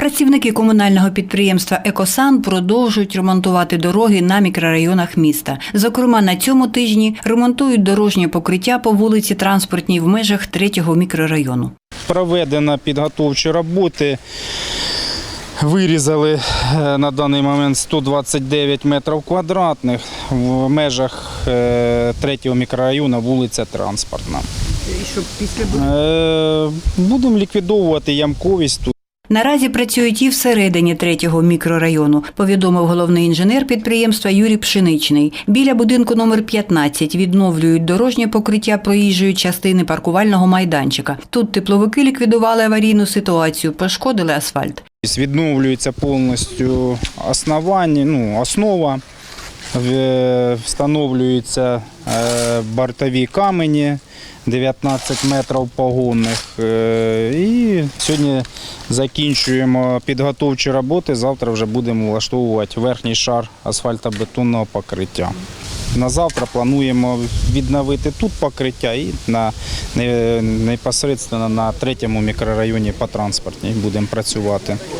Працівники комунального підприємства Екосан продовжують ремонтувати дороги на мікрорайонах міста. Зокрема, на цьому тижні ремонтують дорожнє покриття по вулиці Транспортній в межах третього мікрорайону. Проведено підготовчі роботи. Вирізали е, на даний момент 129 метрів квадратних в межах е, третього мікрорайону вулиця Транспортна. Е, Будемо ліквідовувати ямковість тут. Наразі працюють і всередині третього мікрорайону, повідомив головний інженер підприємства Юрій Пшеничний. Біля будинку номер 15 відновлюють дорожнє покриття проїжджої частини паркувального майданчика. Тут тепловики ліквідували аварійну ситуацію, пошкодили асфальт. Відновлюється повністю основання, ну, основа, встановлюються е, бортові камені 19 метрів погонних. Е, І сьогодні закінчуємо підготовчі роботи. Завтра вже будемо влаштовувати верхній шар асфальтобетонного покриття. На завтра плануємо відновити тут покриття і на, непосередньо на третьому мікрорайоні по транспортній будемо працювати.